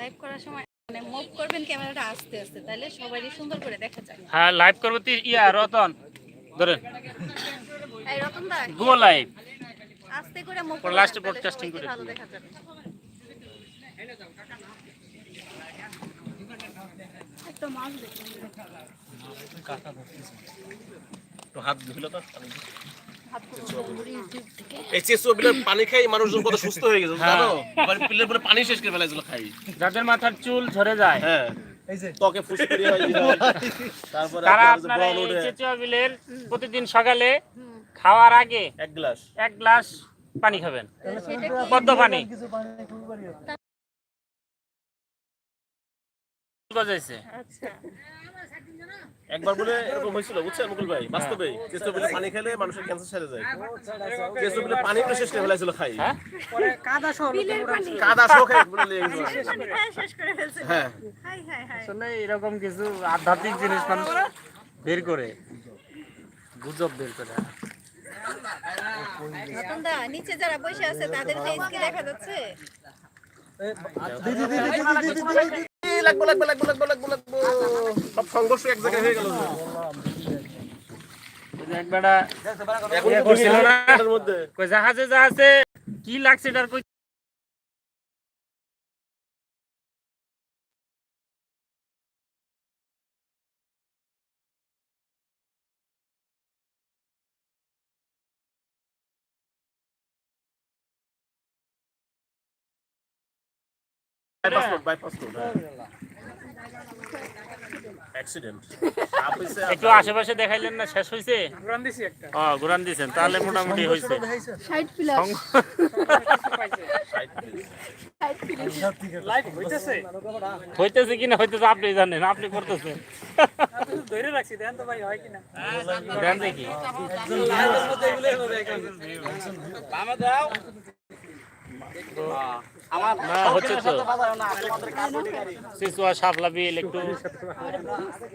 Live করার সময় মানে মুভ করবেন ক্যামেরাটা আস্তে আস্তে তাহলে সবারই সুন্দর করে দেখা যায়। হ্যাঁ লাইভ করব তুই ইয়া রতন ধরেন। এই রতন দা গো লাইভ আস্তে করে মুভ পরে last এ করে ভালো দেখা যাবে। একটা মাছ দেখুন। একটু হাত তো হাত করে ইউটিউব থেকে এই চেসু বিলের পানি খাই মানুষজন কত সুস্থ হয়ে গেছে জানো? বিলের বলে পানি শেষ করে ফেলাইছিল খাই। যাদের মাথার চুল ঝরে যায়। হ্যাঁ। ত্বকে ফুসকুড়ি হয় তারপরে তারা আপনারা এই ওঠে। বিলের প্রতিদিন সকালে খাওয়ার আগে এক গ্লাস। এক গ্লাস পানি খাবেন। পদ্ম পানি। গজাইছে। আচ্ছা। একবার বলে এরকম হয়েছিল বুঝছেন মুকুল ভাই? বাস্তবে চেসু বিলে পানি খেলে মানুষের ক্যান্সার সেরে যায়। চেসু বিলে পানি করে শেষ করে ফেলাইছিল খাই। হ্যাঁ? বিলের পানি। কাদা শো খাই বলে শেষ করে। ফেলছে। হ্যাঁ। হাই হাই হাই। আসলে এরকম কিছু আধ্যাত্মিক জিনিস মানুষ বের করে। গুজব বের করে। নিচে যারা বসে আছে তাদের ফেস কি দেখা যাচ্ছে? লাগবো লাগবো লাগবো লাগবো লাগবো লাগবো। সব সংঘর্ষ এক জায়গায় হয়ে গেল। জাহাজে জাহাজে। কি লাগছে এটার কই একটু আশেপাশে দেখাইলেন না শেষ হইছে? ঘুরান দিছি একটা। ও ঘুরান দিছেন তাহলে মোটামুটি হইছে। সাইড প্লাস সং- হইতেছে কিনা হইতেছে আপনি জানেন আপনি করতেছেন। ধরে রাখছি দেন তো ভাই হয় কিনা? দেন দেখি। না হচ্ছে তো। সিসুয়া শাপলা বিল একটু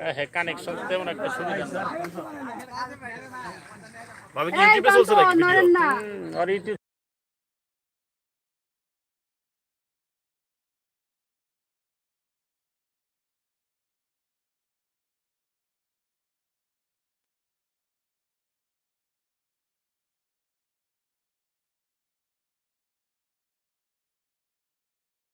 হ্যাঁ কানেকশন তেমন একটা সুবিধা ভাবে কি ইউটিউবে চলছে নাকি ভিডিও আর ইউটিউব